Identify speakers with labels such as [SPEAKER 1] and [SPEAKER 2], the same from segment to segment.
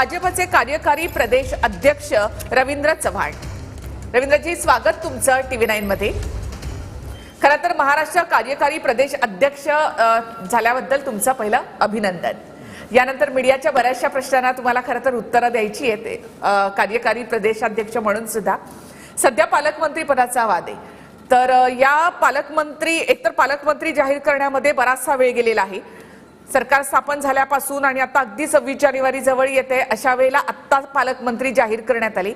[SPEAKER 1] भाजपचे कार्यकारी प्रदेश अध्यक्ष रवींद्र चव्हाण. रवींद्रजी स्वागत तुमचं टीव्ही नाईन मध्ये. खरं तर महाराष्ट्र कार्यकारी प्रदेश अध्यक्ष झाल्याबद्दल तुमचं पहिलं अभिनंदन. यानंतर मीडियाच्या बऱ्याचशा प्रश्नांना तुम्हाला खरं तर उत्तरं द्यायची येते कार्यकारी प्रदेशाध्यक्ष म्हणून सुद्धा. सध्या पालकमंत्री पदाचा वाद आहे. तर या पालकमंत्री एकतर पालकमंत्री जाहीर करण्यामध्ये बराचसा वेळ गेलेला आहे. सरकार स्थापन झाल्यापासून आणि आता अगदी सव्वीस जानेवारी जवळ येते अशा वेळेला आत्ताच पालकमंत्री जाहीर करण्यात आली.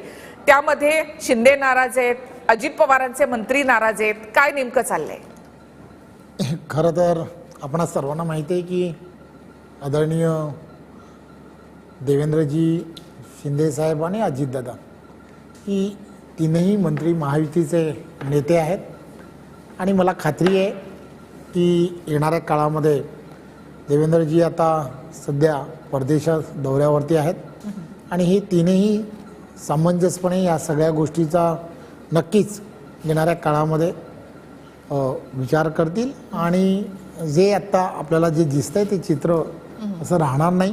[SPEAKER 1] त्यामध्ये शिंदे नाराज आहेत अजित पवारांचे मंत्री नाराज आहेत. काय नेमकं चाललंय?
[SPEAKER 2] खरं तर आपणा सर्वांना माहिती आहे की आदरणीय देवेंद्रजी शिंदेसाहेब आणि अजितदादा ही तीनही मंत्री महायुतीचे नेते आहेत. आणि मला खात्री आहे की येणाऱ्या काळामध्ये देवेंद्रजी आता सध्या परदेशात दौऱ्यावरती आहेत. आणि हे तीनही समंजसपणे या सगळ्या गोष्टीचा नक्कीच येणाऱ्या काळामध्ये विचार करतील. आणि जे आत्ता आपल्याला जे दिसतंय ते चित्र असं राहणार नाही.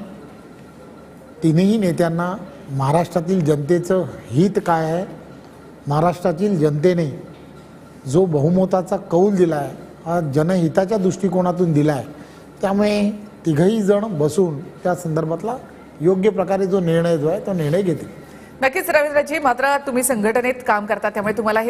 [SPEAKER 2] तिन्ही नेत्यांना महाराष्ट्रातील जनतेचं हित काय आहे? महाराष्ट्रातील जनतेने जो बहुमताचा कौल दिला आहे हा जनहिताच्या दृष्टिकोनातून दिला आहे त्यामुळे तिघही जण बसून त्या संदर्भातला योग्य प्रकारे जो निर्णय जो आहे तो निर्णय घेतील.
[SPEAKER 1] नक्कीच रवींद्रजी मात्र तुम्ही संघटनेत काम करता त्यामुळे तुम्हाला हे